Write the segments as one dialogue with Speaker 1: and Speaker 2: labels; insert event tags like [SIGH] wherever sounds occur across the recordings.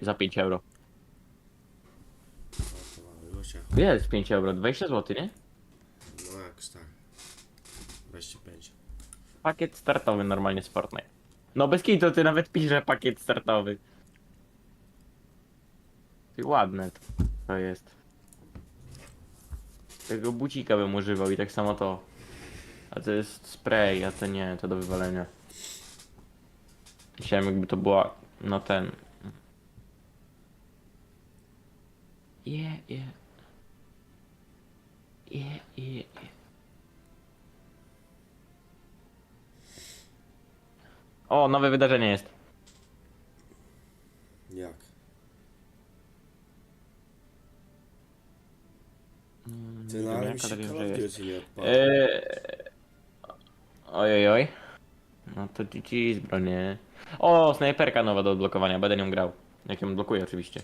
Speaker 1: za 5 euro.
Speaker 2: Lucia.
Speaker 1: Ile jest 5 euro? 20 zł, nie?
Speaker 2: No jakoś tak. 25.
Speaker 1: Pakiet startowy normalnie z Fortnite. No bez kitu, ty nawet pisze pakiet startowy. Ty ładne to, to jest. Tego bucika bym używał i tak samo to. A to jest spray, a to nie, to do wywalenia. Myślałem jakby to była, no ten. Yeah, yeah. Yeah, yeah, yeah. O, nowe wydarzenie jest.
Speaker 2: Jak? Ty
Speaker 1: Nie wiem,
Speaker 2: ale
Speaker 1: jaka
Speaker 2: mi się
Speaker 1: to wiem,
Speaker 2: Call
Speaker 1: że
Speaker 2: of
Speaker 1: jest.
Speaker 2: Duty nie odpadł.
Speaker 1: Eee... Oj, oj, oj. No to GG zbronie. O, snajperka nowa do odblokowania, będę nią grał. Jak ją odblokuję oczywiście.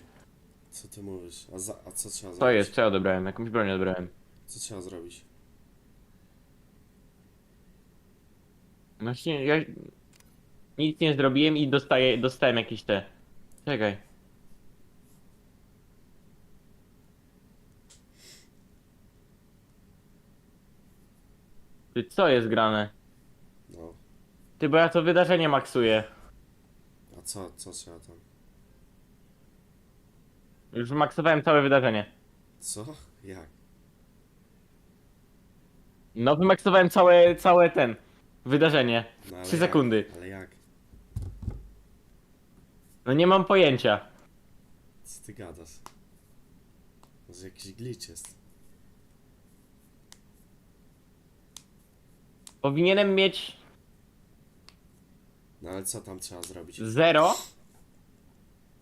Speaker 2: Co ty mówisz? A, za, a co trzeba zrobić?
Speaker 1: To jest, co ja odebrałem? Jakąś broń odebrałem.
Speaker 2: Co trzeba zrobić?
Speaker 1: Właśnie ja... Nic nie zrobiłem i dostaję, dostałem jakieś te... Czekaj. Ty, co jest grane?
Speaker 2: No.
Speaker 1: Ty, bo ja to wydarzenie maksuję.
Speaker 2: A co, co trzeba tam?
Speaker 1: Już maksowałem całe wydarzenie.
Speaker 2: Co? Jak?
Speaker 1: No, wymaksowałem całe, całe ten... Wydarzenie.
Speaker 2: No, ale
Speaker 1: Trzy
Speaker 2: jak?
Speaker 1: sekundy.
Speaker 2: Ale jak?
Speaker 1: No nie mam pojęcia.
Speaker 2: Co ty gadasz? Może jakiś glitch jest?
Speaker 1: Powinienem mieć
Speaker 2: No ale co tam trzeba zrobić?
Speaker 1: zero.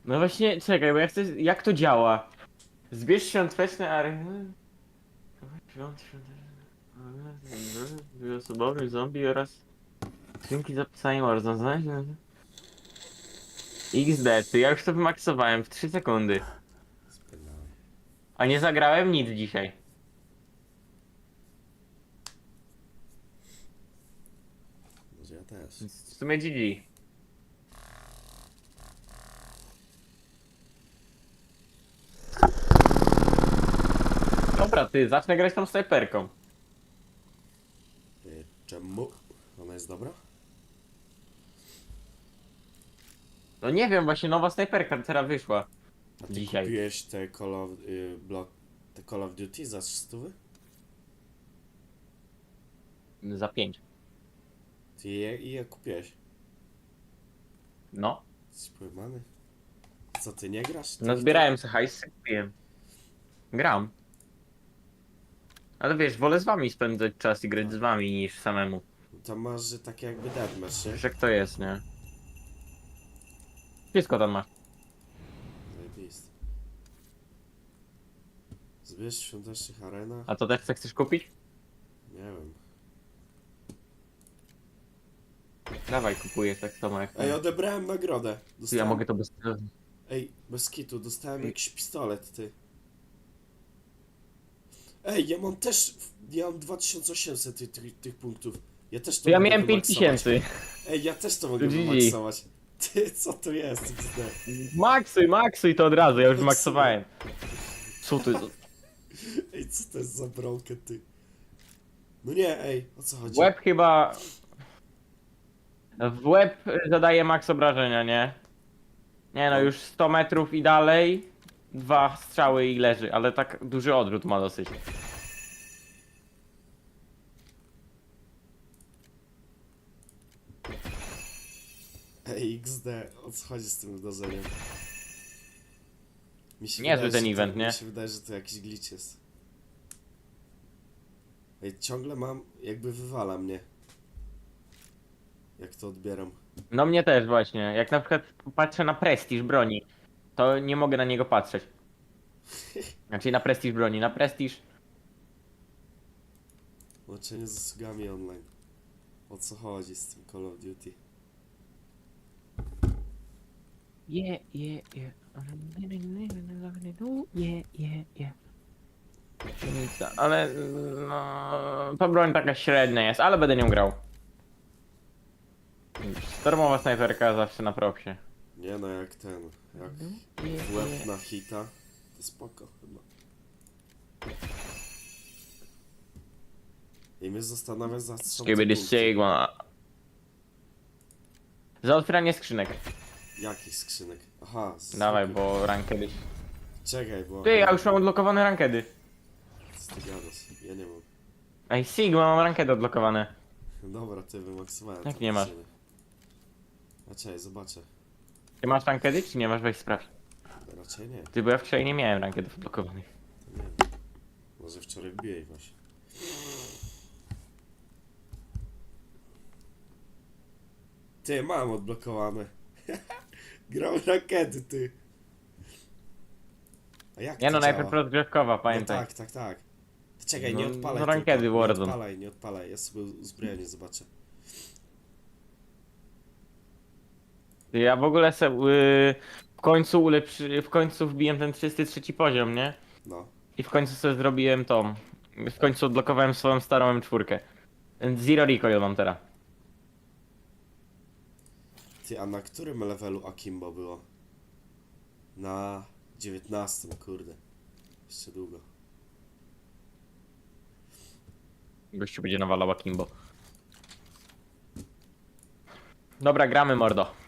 Speaker 1: No właśnie, czekaj, bo ja chcę... Jak to działa? Zbierz świąteczne areny... Świąt, świąteczne... Dwuosobowy zombie oraz... Skrzynki z zapisami można znaleźć... XD, ty, ja już to wymaksowałem w 3 sekundy.
Speaker 2: Spierdalaj.
Speaker 1: A nie zagrałem nic dzisiaj.
Speaker 2: Może ja też.
Speaker 1: W sumie GG. Dobra, ty, zacznę grać tą snajperką.
Speaker 2: Y, Czemu? Ona jest dobra?
Speaker 1: No nie wiem, właśnie nowa snajperka teraz wyszła.
Speaker 2: A ty
Speaker 1: Dzisiaj.
Speaker 2: kupiłeś te Call of, y, block, te Call of Duty za 300?
Speaker 1: Za 5.
Speaker 2: Ty je, i je kupiłeś?
Speaker 1: No.
Speaker 2: Jesteś pojmany? Co, ty nie grasz?
Speaker 1: No zbierałem sobie hajs, kupiłem. Gram. Ale wiesz, wolę z wami spędzać czas i grać z wami niż samemu.
Speaker 2: Tam masz, że takie jakby deathmatch, nie?
Speaker 1: Wiesz jak to jest, nie? Wszystko tam masz.
Speaker 2: Zajebiste. Zbierz w świątecznych arenach?
Speaker 1: A to też chcesz kupić?
Speaker 2: Nie wiem.
Speaker 1: Dawaj, kupuję tak samo jak
Speaker 2: Ej, odebrałem nagrodę. Dostałem...
Speaker 1: ja mogę to bez...
Speaker 2: Ej, bez kitu, dostałem jakiś pistolet, ty. Ej, ja mam też... Ja mam 2800 tych, tych, tych punktów. Ja też to
Speaker 1: ja
Speaker 2: mogę
Speaker 1: miałem
Speaker 2: wymaksować.
Speaker 1: 5000.
Speaker 2: Ej, ja też to mogę
Speaker 1: GG.
Speaker 2: wymaksować. Ty, co to jest? XD?
Speaker 1: Maksuj, maksuj to od razu, ja już maksowałem. Co ty?
Speaker 2: Ej, co to jest za bronkę, ty? No nie, ej, o co chodzi?
Speaker 1: Łeb chyba... W łeb zadaje maks obrażenia, nie? Nie no, już 100 metrów i dalej. Dwa strzały i leży, ale tak duży odwrót ma dosyć.
Speaker 2: Ej, XD, o co chodzi z tym wydarzeniem? Mi się
Speaker 1: Niezły
Speaker 2: wydaje,
Speaker 1: ten
Speaker 2: że
Speaker 1: event,
Speaker 2: to,
Speaker 1: nie?
Speaker 2: Mi się wydaje, że to jakiś glitch jest. Ej, ciągle mam, jakby wywala mnie. Jak to odbieram.
Speaker 1: No mnie też właśnie. Jak na przykład patrzę na prestiż broni, to nie mogę na niego patrzeć. Znaczy na prestiż broni, na prestiż.
Speaker 2: Łączenie z usługami online. O co chodzi z tym Call of Duty?
Speaker 1: Yeah, yeah, yeah. Yeah, yeah, yeah. Ale no, to broń taka średnia jest, ale będę nią grał. Stormowa snajperka zawsze na propsie.
Speaker 2: Nie no, jak ten, jak w łeb na hita, to spoko chyba. I mnie zastanawia za co
Speaker 1: Skibidi. Sigma. Za otwieranie skrzynek.
Speaker 2: Jakich skrzynek? Aha, z...
Speaker 1: Dawaj, bo rankedy.
Speaker 2: Czekaj, bo...
Speaker 1: Ty, ja już mam odblokowane rankedy.
Speaker 2: Co ty gadasz? Ja nie mam.
Speaker 1: Ej, Sigma, mam rankedy odblokowane.
Speaker 2: Dobra, ty wymaksowałem.
Speaker 1: Jak nie masz?
Speaker 2: A czekaj, zobaczę.
Speaker 1: Ty masz rankedy, czy nie masz? Weź sprawdź.
Speaker 2: Raczej nie,
Speaker 1: Ty, bo ja wczoraj nie miałem rankedów odblokowanych.
Speaker 2: to nie wiem. Może wczoraj wbijaj właśnie. Ty, mam odblokowane. [LAUGHS] Grał rakety, ty. A jak
Speaker 1: Nie
Speaker 2: to
Speaker 1: no, najpierw
Speaker 2: działa?
Speaker 1: rozgrzewkowa,
Speaker 2: No
Speaker 1: pamiętaj.
Speaker 2: tak, tak, tak. Czekaj, nie
Speaker 1: No,
Speaker 2: odpalaj.
Speaker 1: no rankedy
Speaker 2: tylko, Nie
Speaker 1: Warzone.
Speaker 2: odpalaj, nie odpalaj. Ja sobie uzbrojenie zobaczę.
Speaker 1: Ja w ogóle se, y, w końcu ulepszy, w końcu wbiłem ten 33 poziom, nie?
Speaker 2: No.
Speaker 1: I w końcu sobie zrobiłem tą. W końcu odblokowałem swoją starą M4. Zero recoil mam teraz.
Speaker 2: Ty, a na którym levelu Akimbo było? Na 19, kurde. Jeszcze długo.
Speaker 1: Gościu będzie nawalał Akimbo. Dobra, gramy mordo.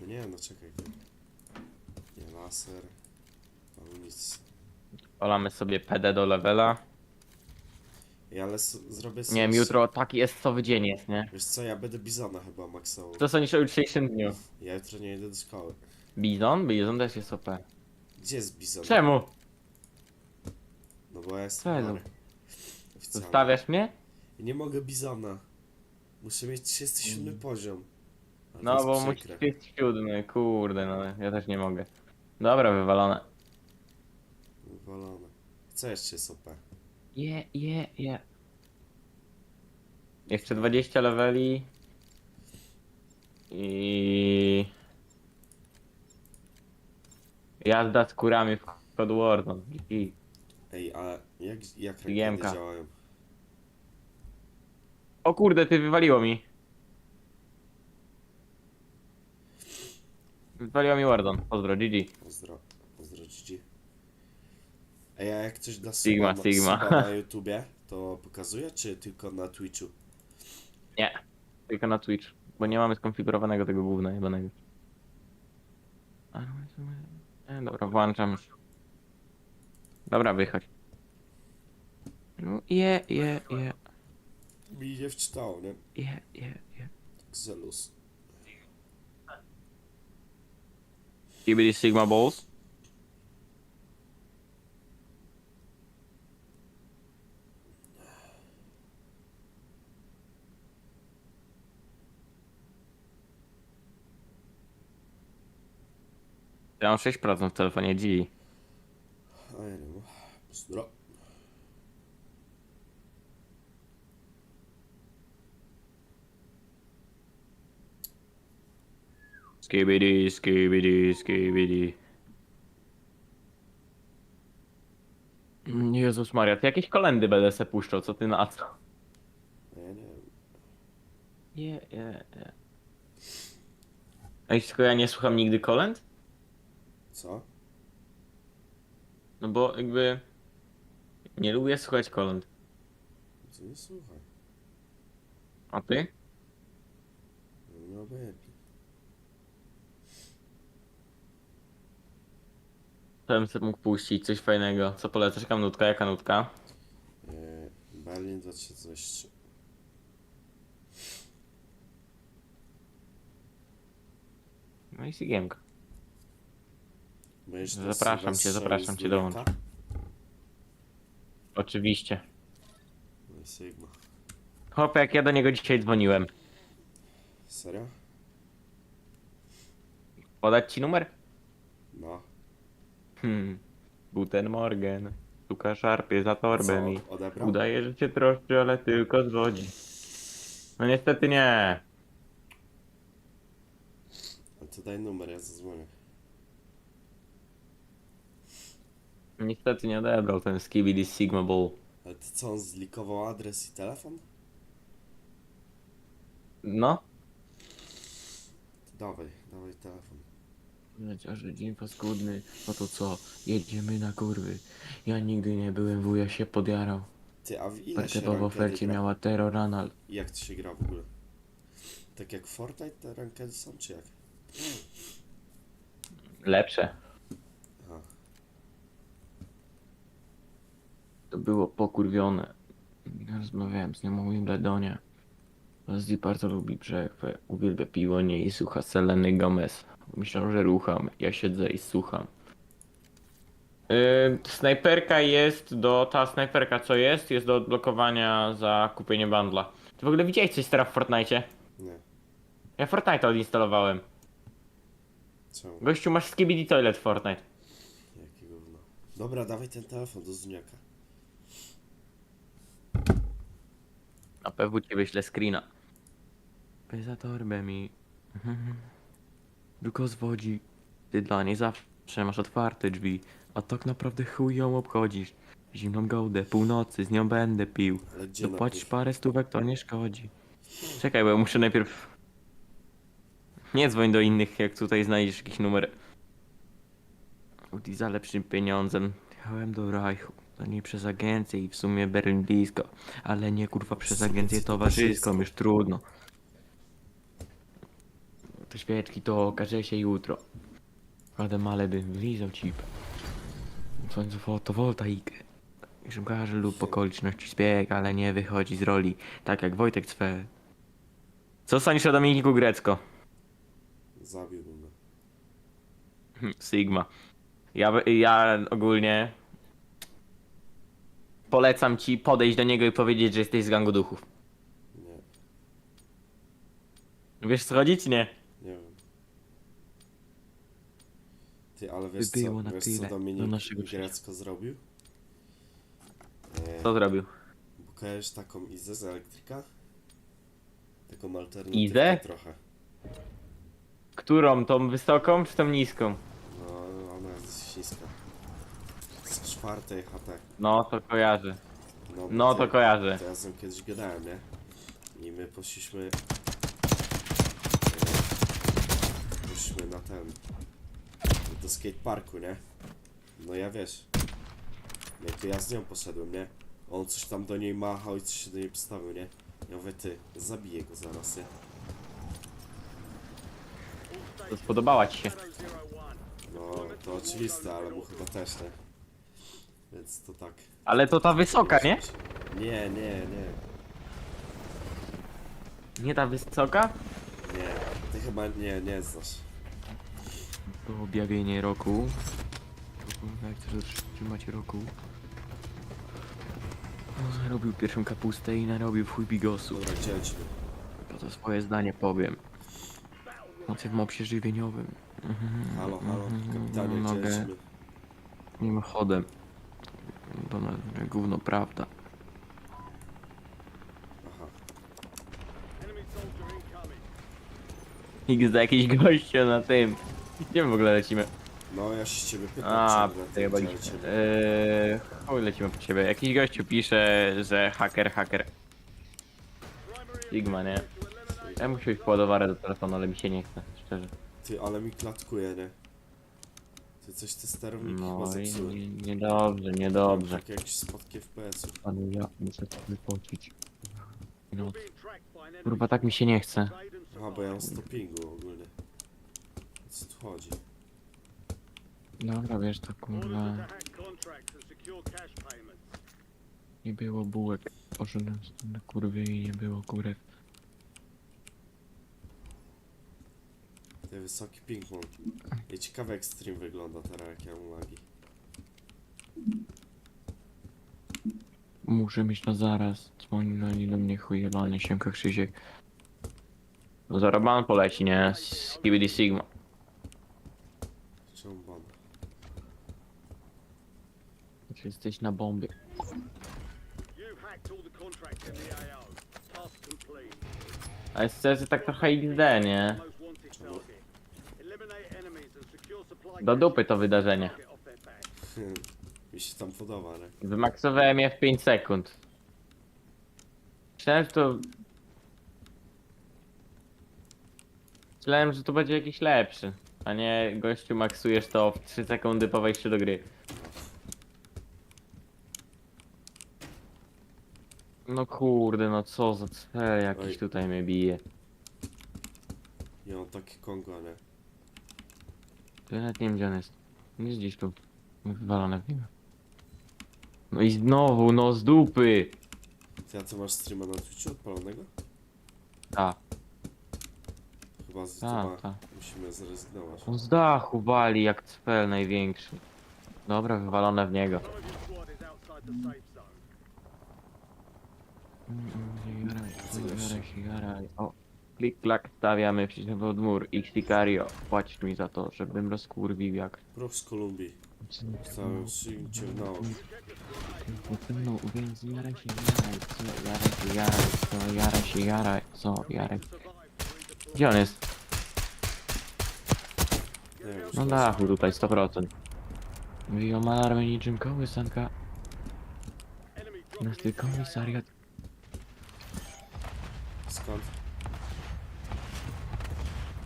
Speaker 2: No nie, no czekaj. Nie, laser. Amunicja.
Speaker 1: Olamy sobie PD do levela.
Speaker 2: Ej, ale s- zrobię
Speaker 1: Nie wiem, jutro taki jest co dzień jest, nie?
Speaker 2: Wiesz co, ja będę Bizona chyba maksował.
Speaker 1: Co sądzisz o jutrzejszym dniu?
Speaker 2: Ja jutro nie idę do szkoły.
Speaker 1: Bizon? Bizon też jest OP.
Speaker 2: Gdzie jest Bizon?
Speaker 1: Czemu?
Speaker 2: No bo ja jestem
Speaker 1: Czemu?
Speaker 2: chory. Oficjalnie.
Speaker 1: Zostawiasz mnie?
Speaker 2: Nie mogę Bizona. Muszę mieć 37 poziom. A to
Speaker 1: No
Speaker 2: jest
Speaker 1: bo musisz
Speaker 2: przykre.
Speaker 1: być siódmy, kurde no, ja też nie mogę. Dobra, wywalone.
Speaker 2: Wywalone. Co jeszcze jest OP?
Speaker 1: Je, je, je. Jeszcze 20 leveli. I... Jazda z kurami w Code Warzone. I...
Speaker 2: Ej, a jak, jak
Speaker 1: Giemka.
Speaker 2: rakiety działają?
Speaker 1: O kurde, ty wywaliło mi. Wywaliło mi Warzone. Pozdro, GG.
Speaker 2: Pozdro. Pozdro GG. A jak coś dla
Speaker 1: Sigma,
Speaker 2: suba,
Speaker 1: Sigma.
Speaker 2: suba na YouTubie, to pokazuje, czy tylko na Twitchu?
Speaker 1: Nie. Tylko na Twitch. Bo nie mamy skonfigurowanego tego gówna jebanego. E, dobra, włączam. Dobra, wychodź. No, je, je, je,
Speaker 2: Mi nie wczytało, nie?
Speaker 1: je, je, je.
Speaker 2: Xelus.
Speaker 1: Skibidi Sigma Balls. Ja mam 6% w telefonie G.
Speaker 2: Pozdro.
Speaker 1: Skibidi, skibidi, skibidi. Jezus Maria, ty jakieś kolendy będę se puszczał, co ty na co?
Speaker 2: Nie wiem.
Speaker 1: Nie, nie, nie. Ej, tylko ja nie słucham nigdy kolęd?
Speaker 2: Co?
Speaker 1: No bo jakby... Nie lubię słuchać kolęd.
Speaker 2: Co nie słuchaj.
Speaker 1: A ty?
Speaker 2: No obojętnie.
Speaker 1: To bym sobie mógł puścić coś fajnego. Co polecasz? Jaka nutka? Jaka nutka?
Speaker 2: Eee, Berlin 2023.
Speaker 1: No i Sigiemka.
Speaker 2: Będziesz na
Speaker 1: Zapraszam cię,
Speaker 2: Sylwestrze
Speaker 1: zapraszam
Speaker 2: z
Speaker 1: cię, dołącz. Oczywiście.
Speaker 2: No i Sigma.
Speaker 1: Hop, jak ja do niego dzisiaj dzwoniłem.
Speaker 2: Serio?
Speaker 1: Podać ci numer?
Speaker 2: No.
Speaker 1: Hmm. Guten Morgen. Suka szarpie za torbę mi.
Speaker 2: Co? Odebrał?
Speaker 1: Udaje, że cię troszczy, ale tylko zwodzi. No niestety nie.
Speaker 2: A to daj numer, ja zadzwonię.
Speaker 1: Niestety nie odebrał ten Skibidi Sigma Bull.
Speaker 2: Ale ty co, on zlikował adres i telefon?
Speaker 1: No,
Speaker 2: To dawaj, dawaj telefon.
Speaker 1: Chociaż dzień paskudny, no to co? Jedziemy na kurwy. Ja nigdy nie byłem wuja się podjarał.
Speaker 2: Ty, a w ile się
Speaker 1: w ofercie
Speaker 2: gra?
Speaker 1: miała terror anal.
Speaker 2: Jak to się gra w ogóle? Tak jak Fortnite te rankedy są, czy jak?
Speaker 1: Lepsze.
Speaker 2: Aha.
Speaker 1: To było pokurwione. Rozmawiałem z nią o Wimbledonie. Zdi bardzo lubi brzechwę, uwielbia piłonie i słucha Seleny Gomez. Myślą, że rucham, ja siedzę i słucham. Yy, snajperka jest do... ta snajperka co jest, jest do odblokowania za kupienie bundla. Ty w ogóle widziałeś coś teraz w Fortnite?
Speaker 2: Nie.
Speaker 1: Ja Fortnite odinstalowałem.
Speaker 2: Czemu?
Speaker 1: Gościu, masz skibidi toilet w Fortnite.
Speaker 2: Jakie gówno. Dobra, dawaj ten telefon do Zuniaka.
Speaker 1: Na pewno ci wyślę screena. Za torbę mi. [LAUGHS] Tylko zwodzi. Ty dla niej zawsze masz otwarte drzwi. A tak naprawdę chuj ją obchodzisz. Zimną gołdę, północy, z nią będę pił.
Speaker 2: Ale gdzie
Speaker 1: Dopłacisz parę stówek, to nie szkodzi. Czekaj, bo ja muszę najpierw... Nie dzwoń do innych, jak tutaj znajdziesz jakiś numer. I za lepszym pieniądzem. Jechałem do Reichu. To nie przez agencję i w sumie Berlin blisko. Ale nie kurwa przez agencję towarzyską? już trudno. Te świeczki to okaże się jutro. Ale bym wlizał ci. W końcu fotowoltaikę. Szymkarze lub okoliczności zbieg, ale nie wychodzi z roli, tak jak Wojtek Cwe. Co sądzisz o Dominiku Grecko?
Speaker 2: Zabiłbym go.
Speaker 1: Sigma. Ja, ja ogólnie polecam ci podejść do niego i powiedzieć, że jesteś z gangu duchów.
Speaker 2: Nie,
Speaker 1: Wiesz co chodzi, czy nie?
Speaker 2: nie wiem. Ty, ale wiesz
Speaker 1: By było
Speaker 2: co,
Speaker 1: na
Speaker 2: wiesz
Speaker 1: tyle
Speaker 2: co
Speaker 1: do
Speaker 2: Dominik
Speaker 1: naszego
Speaker 2: Grecko zrobił? Nie.
Speaker 1: Co zrobił?
Speaker 2: Bo kojarzysz taką Izę z elektryka? Taką alternatywę
Speaker 1: Izę?
Speaker 2: trochę.
Speaker 1: Którą? Tą wysoką czy tą niską?
Speaker 2: No, ona jest niska. Z czwartej HT.
Speaker 1: No, to kojarzę.
Speaker 2: No,
Speaker 1: No, to kojarzę.
Speaker 2: To ja z nią kiedyś gadałem, nie? I my poszliśmy... e, Poszliśmy na ten... Do skateparku, nie? No ja wiesz... No to ja z nią poszedłem, nie? On coś tam do niej machał i coś się do niej postawił, nie? Ja mówię, ty, zabiję go zaraz, nie?
Speaker 1: To spodobała ci się.
Speaker 2: No, to oczywiste, ale mu chyba też, nie? Więc to tak...
Speaker 1: Ale to ta wysoka, nie?
Speaker 2: Nie, nie, nie.
Speaker 1: Nie ta wysoka?
Speaker 2: Nie, ty chyba nie, nie znasz.
Speaker 1: To objawienie roku. Jak chcesz trzymać roku? No, Robił pierwszą kapustę i narobił w chuj bigosu.
Speaker 2: Dobra, gdzie lecimy?
Speaker 1: To, to swoje zdanie powiem. Nocy w mopsie żywieniowym. Mhm,
Speaker 2: Halo, halo,
Speaker 1: mhm,
Speaker 2: kapitanie, gdzie
Speaker 1: Mogę
Speaker 2: lecimy?
Speaker 1: mimochodem. To na gówno prawda.
Speaker 2: Aha.
Speaker 1: XD jakiś gościu na tym. [LAUGHS] Gdzie my w ogóle lecimy?
Speaker 2: No, ja się ciebie pytam,
Speaker 1: A,
Speaker 2: ciągle, ty,
Speaker 1: chyba nie.
Speaker 2: lecimy?
Speaker 1: Eee, chuj lecimy po ciebie. Jakiś gościu pisze, że haker, haker. Sigma, nie? Ja muszę iść po ładowarę do telefonu, ale mi się nie chce, szczerze.
Speaker 2: Ty, ale mi klatkuje, nie? Ty coś te sterowniki chyba
Speaker 1: No i
Speaker 2: zepsuły.
Speaker 1: nie- niedobrze, niedobrze.
Speaker 2: Tak jakieś spadki FPS-ów.
Speaker 1: Panu ja muszę to wypocić. No, kurwa, tak mi się nie chce.
Speaker 2: Aha, bo ja mam stoppingu ogólnie. Co tu chodzi?
Speaker 1: Dobra, wiesz, to kurwa, nie było bułek. Poszedłem na kurwie i nie było kurew.
Speaker 2: Ty, wysoki ping mam. I ciekawe jak stream wygląda teraz, jak ja mam lagi.
Speaker 1: Muszę mieć na zaraz. Dzwoni do mnie chujelany siemka Krzysiek. No zaraz ban poleci, nie? Skibidi Sigma.
Speaker 2: Czemu ban?
Speaker 1: Czy jesteś na bombie? A jest szczerze tak trochę XD, nie? Do dupy to wydarzenie. [LAUGHS]
Speaker 2: Mi się tam podoba, nie?
Speaker 1: Wymaksowałem je w 5 sekund. Myślałem, że to... Myślałem, że to będzie jakiś lepszy. A nie gościu maksujesz to w 3 sekundy po wejściu do gry. No kurde, no co za cel jakiś
Speaker 2: Oj.
Speaker 1: tutaj mnie bije.
Speaker 2: Ja mam takie Kongo, nie?
Speaker 1: To ja nawet nie wiem gdzie on jest. On jest gdzieś tu. Wywalone w niego. No i znowu, no z dupy!
Speaker 2: Ty, a co masz streama na Twitchu odpalonego?
Speaker 1: Ta,
Speaker 2: Chyba z
Speaker 1: ta, ta.
Speaker 2: musimy zrezygnować.
Speaker 1: On z dachu wali jak cfel największy. Dobra, wywalone w niego.
Speaker 3: Some of your squad is outside the safe zone.
Speaker 1: Jaraj, jaraj, jaraj. O, klik, klak, stawiamy przeciw pod mur. Sicario, płać mi za to, żebym rozkurwił jak...
Speaker 2: Prof z Kolumbii.
Speaker 1: Więc jaraj się, jaraj, co, jaraj się, jaraj, co, jaraj się, jaraj, co, jaraj. Gdzie on jest?
Speaker 2: Nie wiem,
Speaker 1: No dachu tutaj, 100%. Wyjął alarmy niczym kołysanka.
Speaker 3: Enemy
Speaker 1: Na
Speaker 3: dropping
Speaker 1: styk
Speaker 3: into the area.
Speaker 1: komisariat.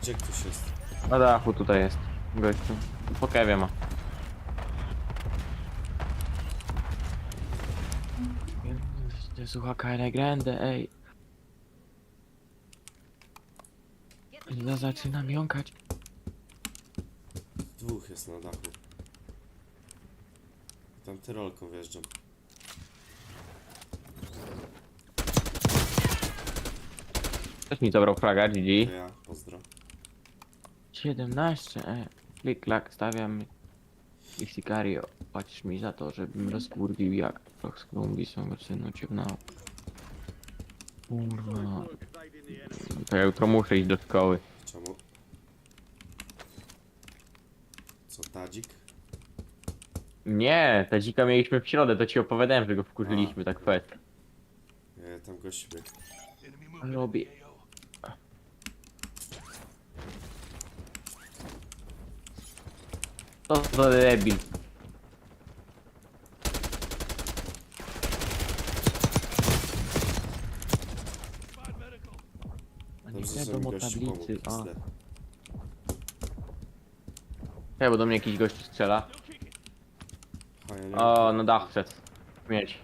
Speaker 2: Gdzie ktoś jest?
Speaker 1: Na dachu tutaj jest. Gościu. Po kewie ma. Słucha Kyle Grande, ej. Ja zaczynam jąkać.
Speaker 2: Dwóch jest na dachu. Tam tyrolką wjeżdżam.
Speaker 1: Ktoś mi zabrał fraga,
Speaker 2: To
Speaker 1: GG.
Speaker 2: ja, pozdro.
Speaker 1: 17, ej. Klik, klak, stawiam. I Sicario, płacisz mi za to, żebym rozkurwił jak Kolumbii swego synu ciemnał. Kurwa. To ja jutro muszę iść do szkoły.
Speaker 2: Czemu? Co, Tadzik?
Speaker 1: Nie, ta dzika mieliśmy w środę, to ci opowiadałem, że go wkurzyliśmy tak fest.
Speaker 2: Nie, tam gość biegł.
Speaker 1: Robię. To za debil. A nie
Speaker 2: Dobrze, że
Speaker 1: wiadomo
Speaker 2: mi gościu pomógł.
Speaker 1: tablicy. Bo do mnie jakiś gość strzela.
Speaker 2: A, ja nie
Speaker 1: O, na dach wszedł. Mieć.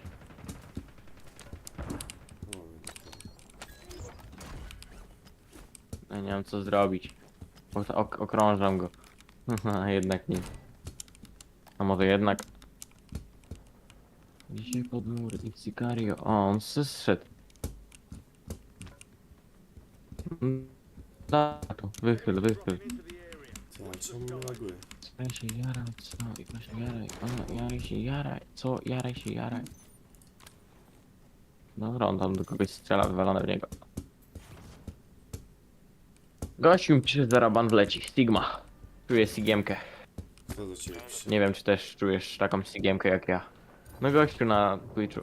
Speaker 2: O,
Speaker 1: Ja nie mam co zrobić. Bo to ok okrążam go. A jednak nie. A może jednak. Dzisiaj pod mur i Sicario. O, on zszedł. Da, tu, wychyl, wychyl.
Speaker 2: Ale czemu mnie laguje?
Speaker 1: Jaraj się, jaraj, co? Jaraj się, jaraj. O, jaraj się, jaraj. Co? Jaraj się, jaraj. Dobra, on tam do kogoś strzela, wywalone w niego. Gościu mi pisze, zaraban wleci. Stigma. Czuję sigiemkę.
Speaker 2: Kto do ciebie pisze?
Speaker 1: Nie wiem, czy też czujesz taką sigiemkę jak ja. No gościu na Twitchu.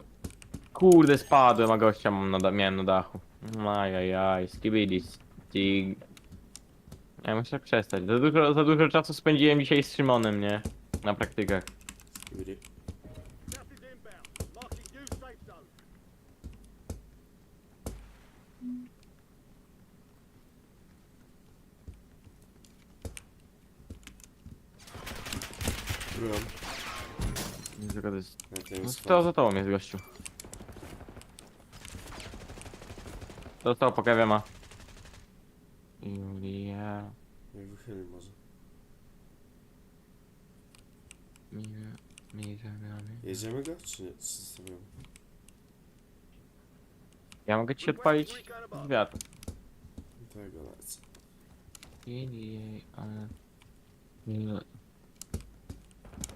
Speaker 1: Kurde, spadłem, a gościa mam na, da- miałem na dachu. Ajajaj, skibidi, stig... Ja muszę przestać. Za dużo, za dużo czasu spędziłem dzisiaj z Szymonem, nie? Na praktykach.
Speaker 2: Skibidi.
Speaker 3: Gas is inbound. Marking new safe zone.
Speaker 2: Byłem.
Speaker 1: Nie tylko to jest...
Speaker 2: Jak nie
Speaker 1: No
Speaker 2: wiem
Speaker 1: to za tobą jest gościu. Dostał po kawie ma. Julia...
Speaker 2: Nie wychyli może.
Speaker 1: Miga... Miga...
Speaker 2: Jedziemy go? Czy nie? Czy zostawiamy?
Speaker 1: Ja mogę ci odpalić wiatr.
Speaker 2: Tego lecę.
Speaker 1: Jej, ale...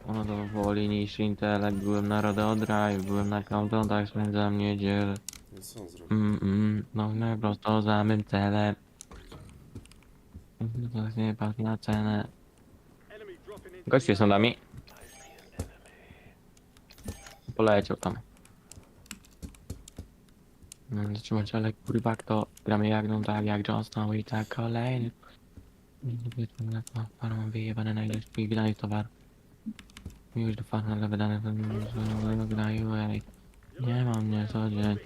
Speaker 1: Ono to woli niż intelekt, byłem na Rodeo Drive, byłem na countdownach, spędzam niedzielę.
Speaker 2: No co on zrobił?
Speaker 1: Mm, mm, no nie prosto za mym celem. To nie patrz na cenę.
Speaker 3: The
Speaker 1: jest nami. Poleciał tam. Mm, Zatrzymać, ale kurwa kto gramy jak no tak jak John Snow i tak kolejny. Mam wyjebane na ilość wydanych towar. Miłość do farm, ale wydane w graju, ej. Nie mam mnie co dzień.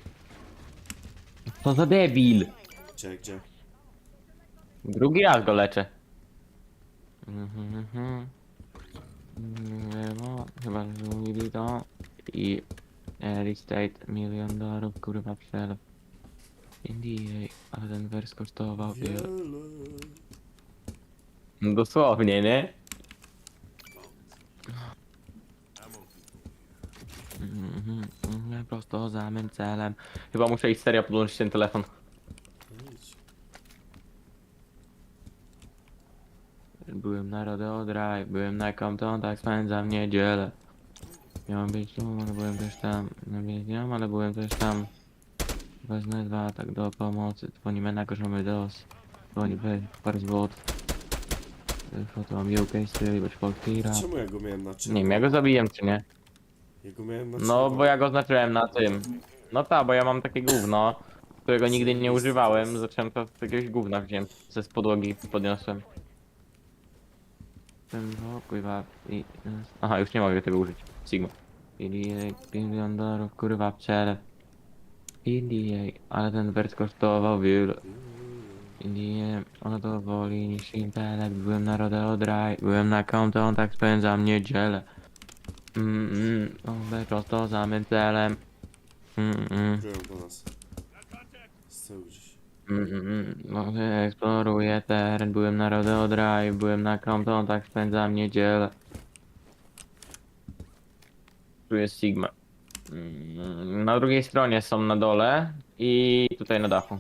Speaker 1: Co za debil!
Speaker 2: Gdzie, gdzie?
Speaker 1: Drugi raz go leczę. Mhm, mhm. No, chyba mówili to. I Real Estate milion dolarów, kurwa, przelew. NDA, ale ten wers kosztował wiele.
Speaker 2: Wiele.
Speaker 1: No Dosłownie, nie? Mhm, mhm, Prosto za mym celem. Chyba muszę iść serio podłączyć ten telefon.
Speaker 2: No idź.
Speaker 1: Byłem na Rodeo Drive, byłem na Compton, tak spędzam niedzielę. Miałem być tu, ale byłem też tam. No nie wiem, ale byłem też tam. Wezmę dwa, tak do pomocy. Dzwonimy na korzomy dos. Dzwoni weź parę złot. Foto mam UK styl, być polski rap.
Speaker 2: Czemu ja go miałem na
Speaker 1: Nie
Speaker 2: czerwono?
Speaker 1: wiem, ja go zabiję czy nie?
Speaker 2: Ja go miałem na
Speaker 1: No, bo ja go oznaczyłem na tym. No tak, bo ja mam takie gówno, którego nigdy nie używałem. Zacząłem to z jakiegoś gówna wziąłem. Ze z podłogi podniosłem. Ten kurwa i... Aha, już nie mogę tego użyć. Sigma. PDA, milion dolarów, kurwa, przelew. PDA, ale ten wers kosztował wiele. PDA, ono to woli niż intelekt. Byłem na Rodeo Drive, byłem na Compton, tak spędzam niedzielę. Mm, mm, prosto za mym celem. Mm, mm,
Speaker 2: Czują do nas. Z tyłu gdzieś.
Speaker 1: mm, mm, mm. Może eksploruję teren, byłem na Rodeo Drive, byłem na Compton, tak spędzam niedzielę. Tu jest Sigma. Mm, Na drugiej stronie są na dole i tutaj na dachu.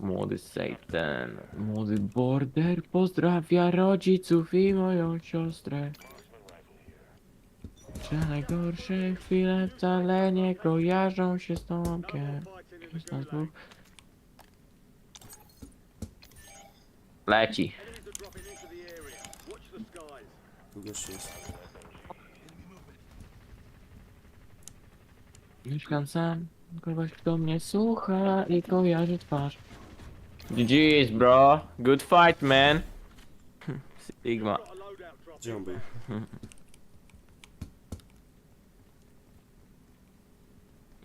Speaker 1: Młody Satan, młody border pozdrawia rodziców i moją siostrę. Że najgorsze chwile wcale nie kojarzą się z Tomkiem.
Speaker 3: Fighting in
Speaker 1: Jest nas dwóch. Leci.
Speaker 2: Jest.
Speaker 1: Mieszkam sam, kogoś kto mnie słucha i kojarzy twarz. GG's bro, good fight man. [LAUGHS] Sigma.
Speaker 2: Gdzie on był? [LAUGHS]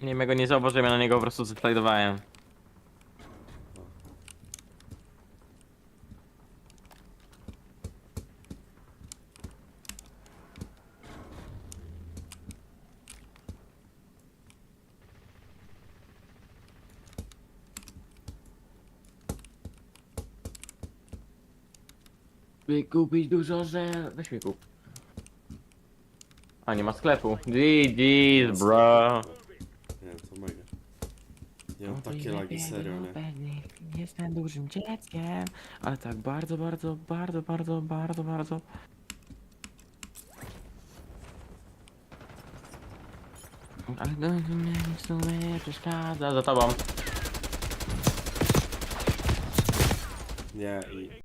Speaker 1: Nie ja go nie zauważyłem, ja na niego po prostu zeslajdowałem. By kupić dużo żel... Weź mi kup. A, nie ma sklepu. GG's bro.
Speaker 2: Nie, to mega. Ja mam takie lagi serio, nie?
Speaker 1: Pewnych jestem dużym dzieckiem, ale tak bardzo, bardzo, bardzo, bardzo, bardzo, bardzo. Ale no, mnie w sumie przeszkadza za tobą.
Speaker 2: Nie, i